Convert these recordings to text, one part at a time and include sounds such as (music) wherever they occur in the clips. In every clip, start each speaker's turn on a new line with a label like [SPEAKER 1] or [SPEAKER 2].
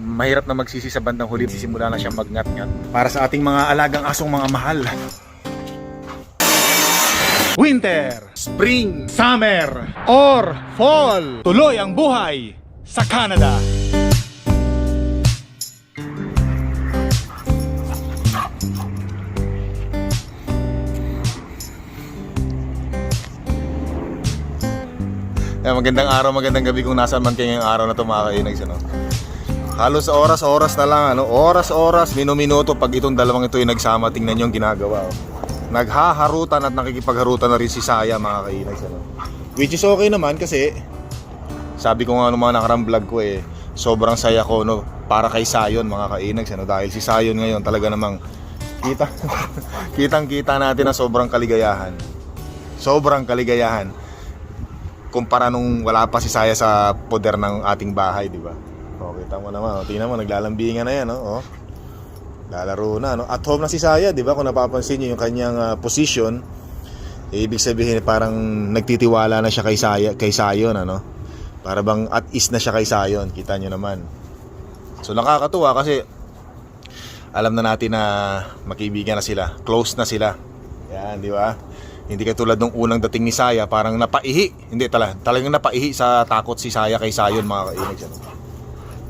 [SPEAKER 1] mahirap na magsisi sa bandang huli, sisimula na siyang magngat-ngat. Para sa ating mga alagang asong mga mahal. Winter, Spring, Summer, or Fall. Tuloy ang buhay sa Canada. Eh, magandang araw, magandang gabi kung nasaan man kayo ngayong araw na ito mga kainags. Ano? Halos oras-oras na lang, ano? oras-oras, minuminuto pag itong dalawang ito yung nagsama, tingnan nyo yung ginagawa. Oh. Naghaharutan at nakikipagharutan na rin si Saya mga kainags. Ano? Which is okay naman kasi sabi ko nga nung mga nakarang vlog ko eh, sobrang saya ko no, para kay Sayon mga kainags. Ano? Dahil si Sayon ngayon talaga namang kita, (laughs) kitang kita natin na sobrang kaligayahan. Sobrang kaligayahan kumpara nung wala pa si Saya sa poder ng ating bahay, di ba? O, kita mo naman, o, tingnan mo, naglalambingan na yan, no? O, lalaro na, no? At home na si Saya, di ba? Kung napapansin niyo yung kanyang ah, position, eh, ibig sabihin parang nagtitiwala na siya kay Saya, kay Sayon, ano? Para bang at is na siya kay Sayon, kita niyo naman. So nakakatuwa kasi alam na natin na makibigan na sila, close na sila. Yan, di ba? Hindi katulad nung unang dating ni Saya, parang napaihi. Hindi talaga, talagang napaihi sa takot si Saya kay Sayon mga kainig. Ano?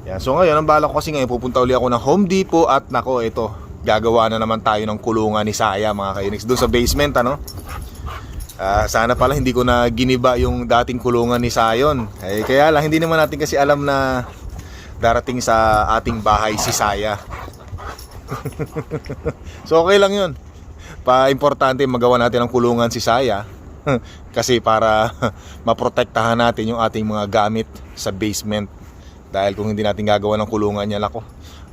[SPEAKER 1] Yan. So ngayon, ang balak ko kasi ngayon, pupunta uli ako ng Home Depot at nako, ito, gagawa na naman tayo ng kulungan ni Saya mga kainig. Doon sa basement, ano? Ah, sana pala hindi ko na giniba yung dating kulungan ni Sayon. Eh, kaya lang, hindi naman natin kasi alam na darating sa ating bahay si Saya. (laughs) so okay lang yun pa-importante magawa natin ang kulungan si Saya (laughs) kasi para (laughs) maprotektahan natin yung ating mga gamit sa basement dahil kung hindi natin gagawa ng kulungan niya lako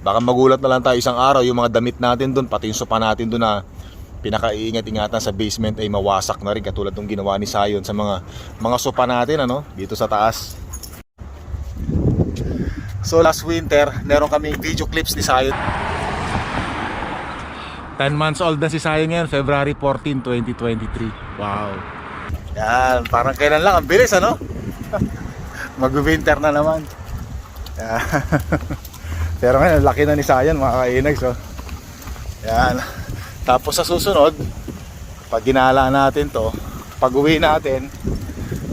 [SPEAKER 1] baka magulat na lang tayo isang araw yung mga damit natin doon pati yung sopa natin doon na pinakaiingat-ingatan sa basement ay mawasak na rin katulad ng ginawa ni Sayon sa mga mga sopa natin ano dito sa taas So last winter, meron kaming video clips ni Sayon 10 months old na si Sayon ngayon, February 14, 2023. Wow. Yan, parang kailan lang, ang bilis ano? (laughs) Mag-winter na naman. Yan. (laughs) Pero ngayon, laki na ni Sayon mga kainags. Oh. Yan. Tapos sa susunod, pag ginala natin to, pag uwi natin,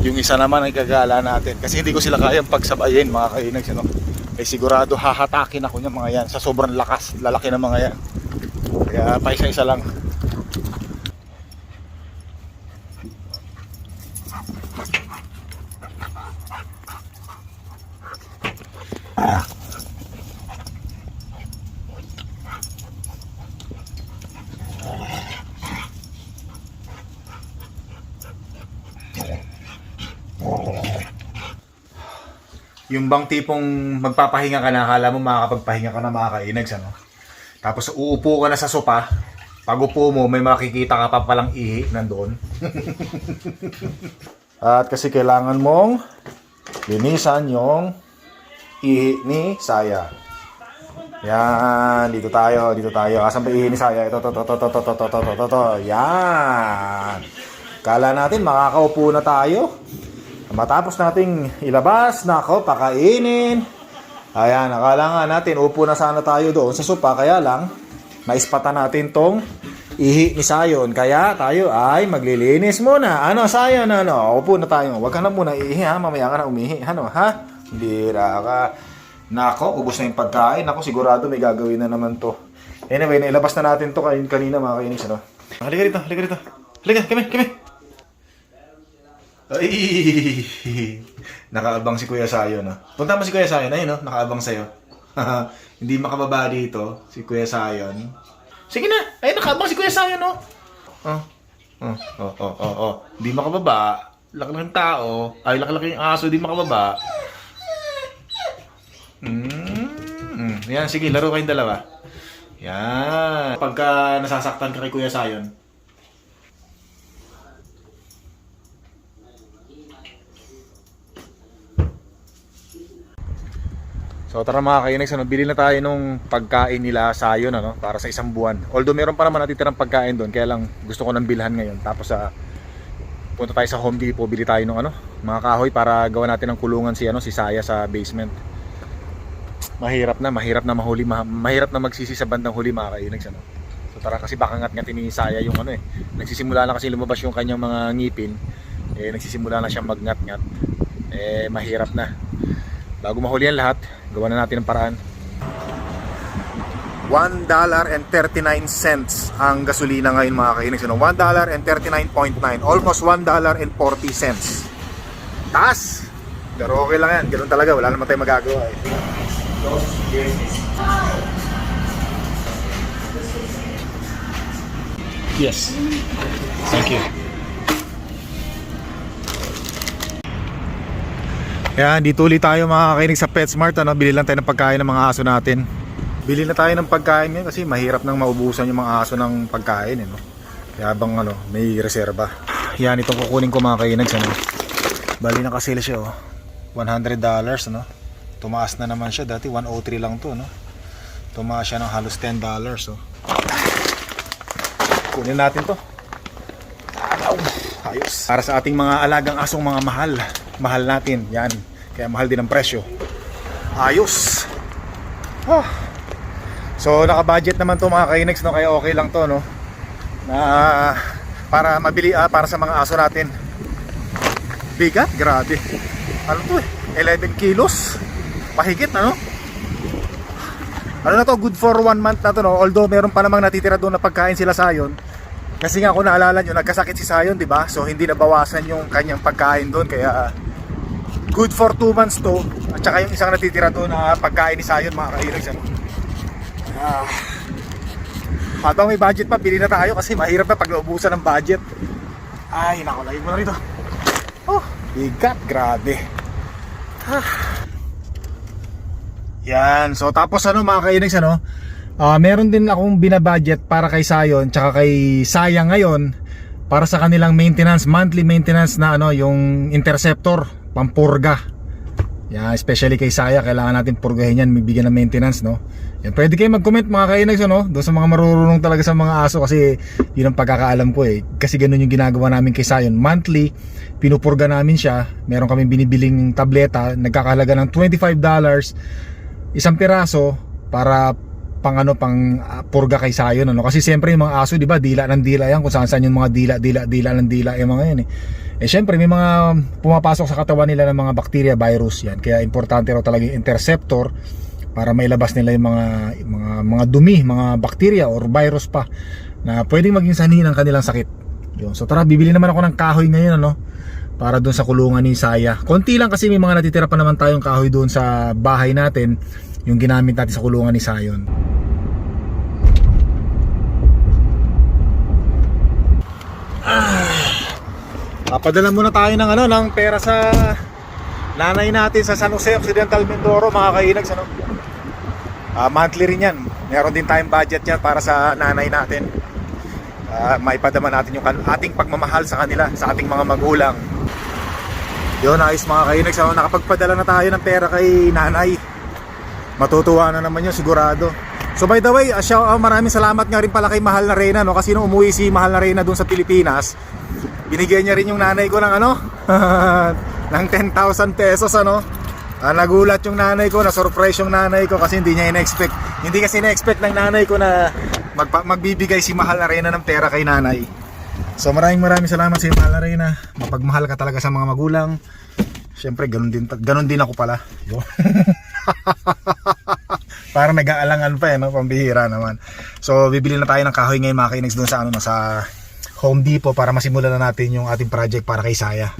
[SPEAKER 1] yung isa naman ay gagala natin. Kasi hindi ko sila kayang pagsabayin mga kainags. Ano? Eh sigurado hahatakin ako niya mga yan sa sobrang lakas, lalaki ng mga yan. Kaya pa isa-isa lang. Yung bang tipong magpapahinga ka na, akala mo makakapagpahinga ka na makakainags, ano? Tapos uupo ka na sa sopa. Pag upo mo, may makikita ka pa palang ihi nandoon. (laughs) At kasi kailangan mong linisan yung ihi ni Saya. Yan, dito tayo, dito tayo. Asan ba ihi ni Saya? Ito, to, to, to, to, to, to, to, to, to, to. Yan. Kala natin makakaupo na tayo. Matapos nating ilabas, nako, pakainin. Ayan, akala nga natin, upo na sana tayo doon sa sopa, kaya lang, maispatan natin tong ihi ni Sayon. Kaya tayo ay maglilinis muna. Ano, Sayon, ano, upo na tayo. Huwag ka na muna ihi, ha? Mamaya ka na umihi. Ano, ha? Bira ka. Nako, ubos na yung pagkain. Nako, sigurado may gagawin na naman to. Anyway, nailabas na natin to kanin kanina mga kainis, ano? Halika rito, halika rito. Halika, kami, kami. Ay, (laughs) nakaabang si Kuya Sayo, no? Punta mo si Kuya Sayon, ayun, no? Nakaabang sa'yo. (laughs) Hindi makababa dito, si Kuya Sayon. Sige na, ayun, nakaabang si Kuya Sayon, no? Oh, oh, oh, oh, oh, oh. Hindi makababa. Laki-laki ng tao. Ay, laki-laki yung aso, hindi makababa. Mm. Yan, sige, laro kayong dalawa. Yan. Pagka nasasaktan ka kay Kuya Sayon, So tara mga kainags, ano, bili na tayo nung pagkain nila sayon ano, para sa isang buwan. Although meron pa naman natitirang pagkain doon, kaya lang gusto ko nang bilhan ngayon. Tapos sa punta tayo sa Home Depot, bili tayo ng ano, mga kahoy para gawa natin ng kulungan si ano si Saya sa basement. mahirap na, mahirap na mahuli, ma- mahirap na magsisi sa bandang huli mga kainags ano. So tara kasi baka ngat-ngatin ni Saya yung ano eh. Nagsisimula na kasi lumabas yung kanyang mga ngipin. Eh nagsisimula na siyang magngat-ngat. Eh mahirap na. Bago mahuli yan lahat, gawa na natin ng paraan. $1.39 ang gasolina ngayon mga kainags. Ano? $1.39.9. Almost $1.40. Taas! Pero okay lang yan. Ganun talaga. Wala naman tayong magagawa eh.
[SPEAKER 2] Yes. Thank you.
[SPEAKER 1] Yan, dito ulit tayo mga kakainig sa PetSmart. Ano? Bili lang tayo ng pagkain ng mga aso natin. Bili na tayo ng pagkain ngayon kasi mahirap nang maubusan yung mga aso ng pagkain. Eh, no? Kaya bang ano, may reserba. Yan, itong kukunin ko mga kainags. Ano? Bali na kasi siya oh. $100 no? Tumaas na naman siya. Dati 103 lang to. No? Tumaas siya ng halos $10. Oh. Kunin natin to. Ayos. Para sa ating mga alagang asong mga mahal. Mahal natin. Yan. Kaya mahal din ang presyo. Ayos. Ah. So naka-budget naman to mga kainex no kaya okay lang to no. Na para mabili ah, para sa mga aso natin. Bigat, grabe. Ano to eh? 11 kilos. Pahigit ano? Ano na to, good for one month na to no. Although meron pa namang natitira doon na pagkain sila sayon. Kasi nga kung naalala nyo, nagkasakit si Sayon, di ba? So hindi nabawasan yung kanyang pagkain doon kaya good for 2 months to. At saka yung isang natitira doon na pagkain ni Sayon, mga kahilags. Ano? Ah. Habang may budget pa, bili na tayo kasi mahirap na pag naubusan ng budget. Ay, nako, lagay mo na rito. Oh, bigat, grabe. Ah. Yan, so tapos ano mga kainags ano, ah meron din akong binabudget para kay Sayon tsaka kay Sayang ngayon para sa kanilang maintenance, monthly maintenance na ano, yung interceptor, pampurga. Yan, especially kay Saya, kailangan natin purgahin yan, bigyan ng maintenance, no? Yan, pwede kayo mag-comment mga kainags, ano? Doon sa mga marurunong talaga sa mga aso kasi yun ang pagkakaalam ko eh. Kasi ganun yung ginagawa namin kay Sayon. Monthly, pinupurga namin siya. Meron kaming binibiling tableta, nagkakahalaga ng $25 isang piraso para pang ano pang ah, purga kay sayon ano kasi siyempre yung mga aso di ba dila ng dila yan kung saan saan yung mga dila dila dila ng dila yung mga yan eh eh syempre may mga pumapasok sa katawan nila ng mga bacteria virus yan kaya importante raw talaga yung interceptor para mailabas nila yung mga mga mga dumi mga bacteria or virus pa na pwedeng maging sanhi ng kanilang sakit yun so tara bibili naman ako ng kahoy ngayon ano para doon sa kulungan ni Saya. Konti lang kasi may mga natitira pa naman tayong kahoy doon sa bahay natin, yung ginamit natin sa kulungan ni Sayon. Ah, padala muna tayo ng ano, ng pera sa nanay natin sa San Jose Occidental Mindoro, mga kainags ano. Ah, monthly rin 'yan. Meron din tayong budget 'yan para sa nanay natin. Ah, maipadama natin yung ating pagmamahal sa kanila, sa ating mga magulang. Yun, ayos mga kainags. So, nakapagpadala na tayo ng pera kay nanay. Matutuwa na naman yun, sigurado. So by the way, uh, siya, uh, maraming salamat nga rin pala kay Mahal na Reyna. No? Kasi nung umuwi si Mahal na Reyna doon sa Pilipinas, binigyan niya rin yung nanay ko ng ano? (laughs) ng 10,000 pesos ano? Ah, nagulat yung nanay ko, na-surprise yung nanay ko kasi hindi niya in-expect. Hindi kasi in-expect ng nanay ko na magpa- magbibigay si Mahal na Reyna ng pera kay nanay. So maraming maraming salamat sa iyo, Mahal na Reyna. Mapagmahal ka talaga sa mga magulang. Siyempre, ganun din, ganun din ako pala. Yo. (laughs) Parang nag-aalangan pa eh, no? pambihira naman. So, bibili na tayo ng kahoy ngayon mga kainags doon sa, ano, no, sa Home Depot para masimulan na natin yung ating project para kay Saya.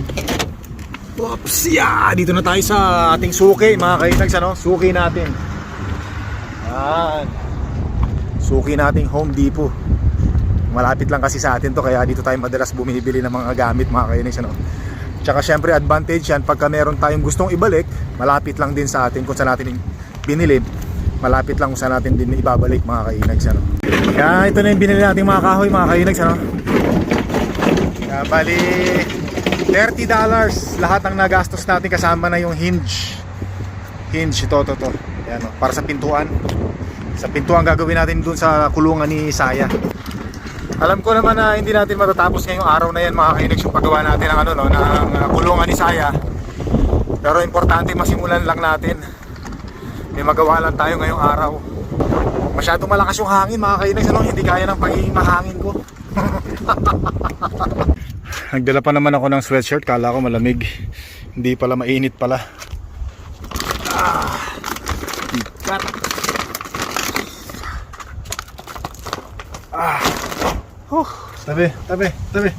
[SPEAKER 1] Oops, yeah! Dito na tayo sa ating suki mga kainags, ano? Suki natin. Yan. Suki nating Home Depot. Malapit lang kasi sa atin to kaya dito tayo madalas bumibili ng mga gamit mga kainags, ano? Tsaka syempre advantage yan pagka meron tayong gustong ibalik, malapit lang din sa atin kung saan natin binili. Malapit lang kung saan natin din ibabalik mga kainags ano. Kaya ito na yung binili nating mga kahoy mga kainags ano. Kaya bali $30 lahat ang nagastos natin kasama na yung hinge. Hinge ito to to. Yan oh, para sa pintuan. Sa pintuan gagawin natin dun sa kulungan ni Saya. Alam ko naman na hindi natin matatapos ngayong araw na yan mga kainags yung paggawa natin ng ano no, ng uh, kulungan ni Saya. Pero importante masimulan lang natin. May magawa lang tayo ngayong araw. Masyado malakas yung hangin mga kainis. Ano? Hindi kaya ng pagiging mahangin ko. (laughs) Nagdala pa naman ako ng sweatshirt. Kala ko malamig. Hindi pala mainit pala. Ah, bigat. Ah. Huh. Tabi, tabi, tabi.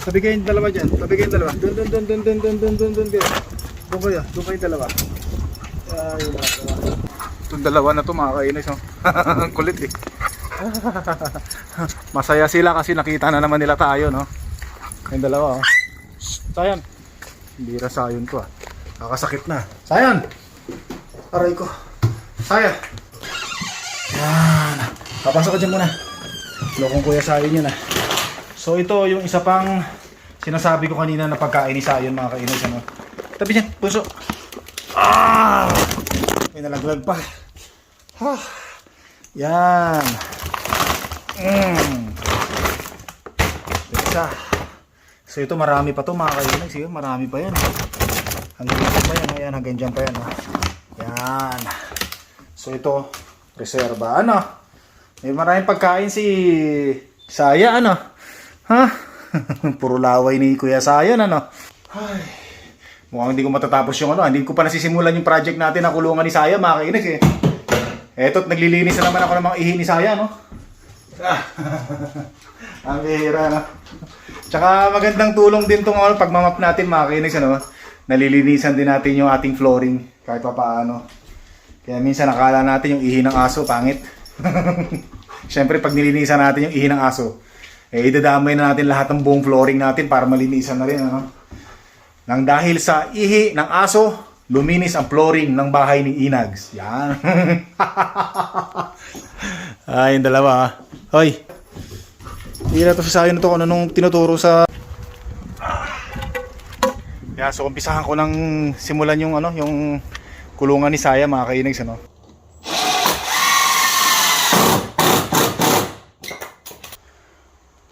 [SPEAKER 1] Tabi kayong dalawa dyan. Tabi kayong dalawa. Dun, dun, dun, dun, dun, dun, dun, dun, dun, dun. Doon kayo. Doon kayong dalawa. Ay, dalawa. Itong dalawa na to mga kainis. Oh. (laughs) Ang kulit eh. (laughs) Masaya sila kasi nakita na naman nila tayo, no? Yung dalawa, oh. Sayan. Hindi ra sayon to, ah. Kakasakit na. Sayan! Aray ko. Saya. Yan. Papasok ka dyan muna. Lokong kuya sayon yun, ah. So ito yung isa pang sinasabi ko kanina na pagkain ni Sayon mga kainis, ano? Tabi dyan, puso. Ah! May nalaglag pa. Ha. Yan. Mm. Isa. So ito marami pa to mga kaibigan. Sige, marami pa yan. Hanggang dyan pa yan. Ayan, hanggang dyan pa yan. Oh. Yan. So ito, reserva. Ano? May maraming pagkain si Saya, ano? Ha? (laughs) Puro laway ni Kuya Sayon, ano? Ay. Mukhang hindi ko matatapos yung ano. Hindi ko pa nasisimulan yung project natin na kulungan ni Saya, mga kainis eh. Eto, naglilinis na naman ako ng mga ihi ni Saya, no? Ah. (laughs) Ang bihira, no? Tsaka magandang tulong din itong ano, pagmamap natin, mga kainis, ano? Nalilinisan din natin yung ating flooring, kahit pa paano. Kaya minsan nakala natin yung ihi ng aso, pangit. (laughs) Siyempre, pag nilinisan natin yung ihi ng aso, eh, idadamay na natin lahat ng buong flooring natin para malinisan na rin, ano? Nang dahil sa ihi ng aso, luminis ang flooring ng bahay ni Inags. Yan. (laughs) Ay, yung dalawa. ah. Hoy. Hindi na to sa na to kung ano nung tinuturo sa... Yan, so umpisahan ko nang simulan yung ano, yung kulungan ni Saya mga kainags ano.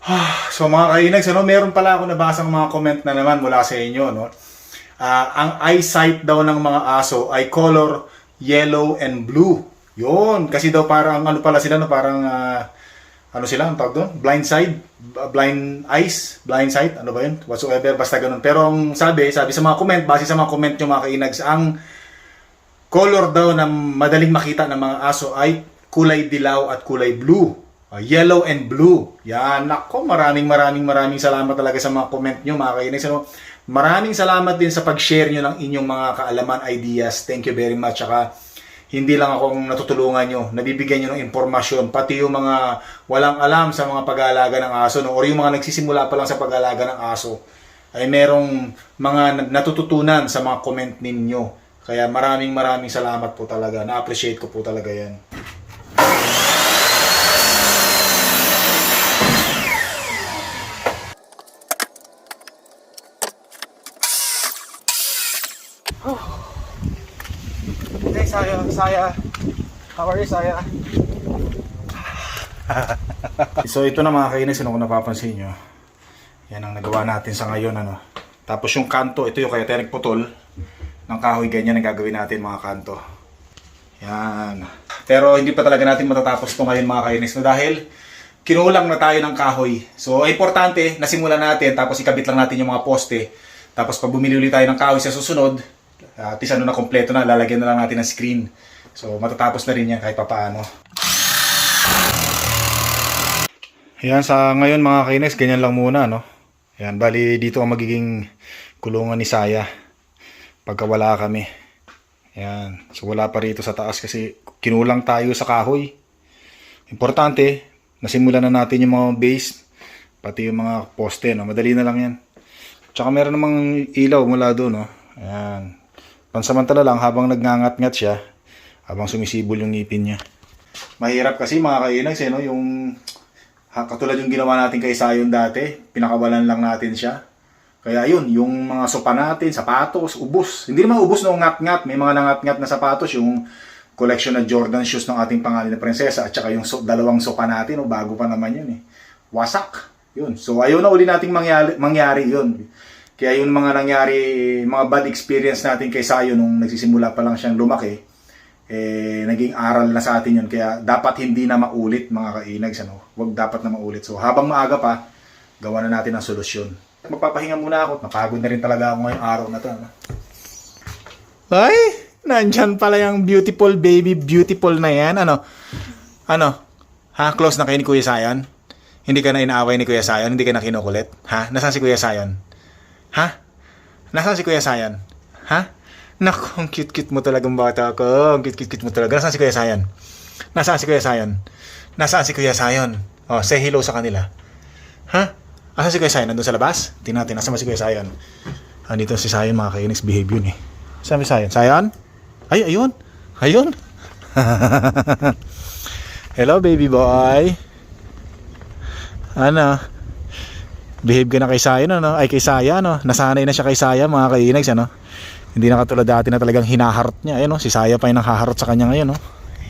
[SPEAKER 1] (sighs) So mga kainags, ano, meron pala ako nabasang mga comment na naman mula sa inyo, no? Ah, ang eyesight daw ng mga aso ay color yellow and blue. Yun, kasi daw parang ano pala sila, no? Parang ah, ano sila, ang tawag doon? Blind side, blind eyes, blind sight, ano ba yun? Whatsoever, basta ganun. Pero ang sabi, sabi sa mga comment, base sa mga comment nyo mga kainags, ang color daw na madaling makita ng mga aso ay kulay dilaw at kulay blue. Uh, yellow and blue. Yan. Nako, maraming maraming maraming salamat talaga sa mga comment nyo mga kainis. Ano? Maraming salamat din sa pag-share nyo ng inyong mga kaalaman, ideas. Thank you very much. Saka, hindi lang akong natutulungan nyo, nabibigyan nyo ng impormasyon, pati yung mga walang alam sa mga pag-aalaga ng aso, no? or yung mga nagsisimula pa lang sa pag-aalaga ng aso, ay merong mga natututunan sa mga comment ninyo. Kaya maraming maraming salamat po talaga. Na-appreciate ko po talaga yan. Saya, Saya. How are you, Saya? (laughs) so ito na mga kainis, ano kung napapansin nyo. Yan ang nagawa natin sa ngayon, ano. Tapos yung kanto, ito yung kaya tayo nagputol ng kahoy, ganyan ang gagawin natin mga kanto. Yan. Pero hindi pa talaga natin matatapos ito ngayon mga kainis, no, dahil kinulang na tayo ng kahoy. So, importante, nasimulan natin, tapos ikabit lang natin yung mga poste. Tapos pag bumili ulit tayo ng kahoy sa susunod, at least ano na kompleto na, lalagyan na lang natin ng screen. So, matatapos na rin yan kahit papaano. Yan, sa ngayon mga kainis, ganyan lang muna, no? Yan, bali dito ang magiging kulungan ni Saya. Pagka wala kami. Yan. So, wala pa rito sa taas kasi kinulang tayo sa kahoy. Importante, nasimulan na natin yung mga base, pati yung mga poste, no? Madali na lang yan. Tsaka meron namang ilaw mula doon, no? Ayan. Pansamantala lang habang nagngangat-ngat siya, habang sumisibol yung ngipin niya. Mahirap kasi mga kainags, eh, no? Yung ha, katulad yung ginawa natin kay Sayon dati, pinakawalan lang natin siya. Kaya yun, yung mga sopa natin, sapatos, ubos. Hindi naman ubos nung ngat-ngat, may mga nangat-ngat na sapatos, yung collection ng Jordan shoes ng ating pangalan na prinsesa at saka yung so, dalawang sopa natin, no, bago pa naman yun eh. Wasak. Yun. So ayaw na uli nating mangyari, mangyari yun. Kaya yung mga nangyari, mga bad experience natin kay Sayo nung nagsisimula pa lang siyang lumaki, eh, naging aral na sa atin yun. Kaya dapat hindi na maulit mga kainags. Ano? Huwag dapat na maulit. So habang maaga pa, gawa na natin ang solusyon. Magpapahinga muna ako. Napagod na rin talaga ako ngayong araw na to. Ano? Ay, nandyan pala yung beautiful baby, beautiful na yan. Ano? Ano? Ha? Close na kayo ni Kuya Sayon? Hindi ka na inaaway ni Kuya Sayon? Hindi ka na kinukulit? Ha? Nasaan si Kuya Sayon? Ha? Nasaan si Kuya Sayon? Ha? Naku, ang cute-cute mo talagang bata ko. Ang cute-cute mo talaga. Nasaan si Kuya Sayon? Nasaan si Kuya Sayon? Nasaan si Kuya Sayon? Oh, say hello sa kanila. Ha? Asan si Kuya Sayon? Nandun sa labas? Tingnan natin. Nasaan si Kuya Sayon? Andito si Sayon, mga kainis. Behave yun eh. Saan si Sayon? Sayon? Ay, ayun. Ayun. (laughs) Hello, baby boy. Ano? Behave ka na kay Sayon, ano? Ay, kay Saya, ano? Nasanay na siya kay Saya, mga kainags, ano? Hindi na katulad dati na talagang hinaharot niya. Ayun, no? Si Saya pa yung nanghaharot sa kanya ngayon, no?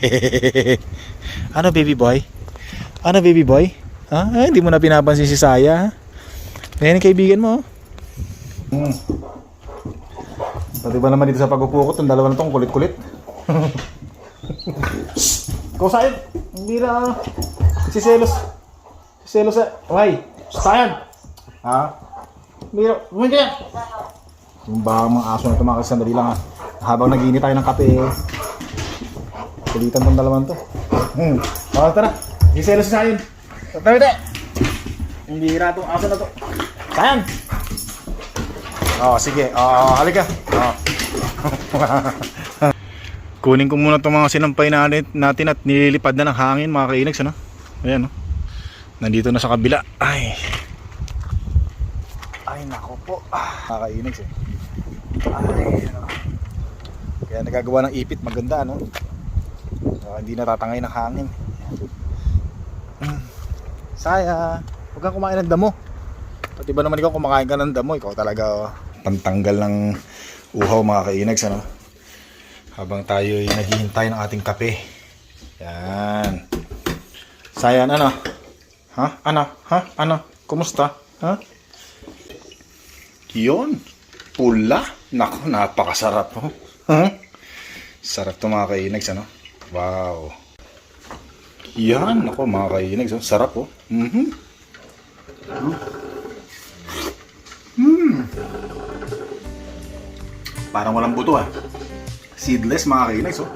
[SPEAKER 1] (laughs) ano, baby boy? Ano, baby boy? Ha? Ay, hindi mo na pinapansin si Saya, ha? Ayan kaibigan mo, oh. Hmm. Pati ba naman dito sa pagpupukot, ang dalawa na tong kulit-kulit. (laughs) Ikaw, Sayon! Hindi na, si Selos. Si Selos, eh. Why? Ha? Hindi na, hindi na. Yung baka mga aso na tumakas sandali lang ha. Habang naginit tayo ng kape, eh. Kulitan tong dalawan to. Hmm. Oh, tara. Si Selos si Sayon. Tara, tara. Hindi hira tong aso na to. Sayon! Oh, sige. Oh, halika. Oh. (laughs) Kunin ko muna itong mga sinampay natin, natin at nililipad na ng hangin mga kainags ano? Ayan no. Nandito na sa kabila. Ay. Po. Ah, mga kainags eh. Ay, ano. Kaya nagagawa ng ipit maganda no. So, hindi natatangay ng hangin. Mm. Saya, huwag kang kumain ng damo. Pati ba naman ikaw kumakain ka ng damo, ikaw talaga oh, pantanggal ng uhaw mga kainags ano habang tayo ay naghihintay ng ating kape. Yan. Sayan, ano? Ha? Ano? Ha? Ano? Kumusta? Ha? Yun. Pula. Naku, napakasarap. Oh. Ha? Sarap to mga kainags, ano? Wow. Yan. Naku, mga kainags. Oh. Sarap, oh. Mhm. Mm. Parang walang buto, ah seedless mga kainags oh.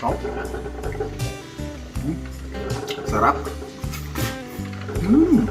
[SPEAKER 1] Oh. Mm. Sarap. Mm.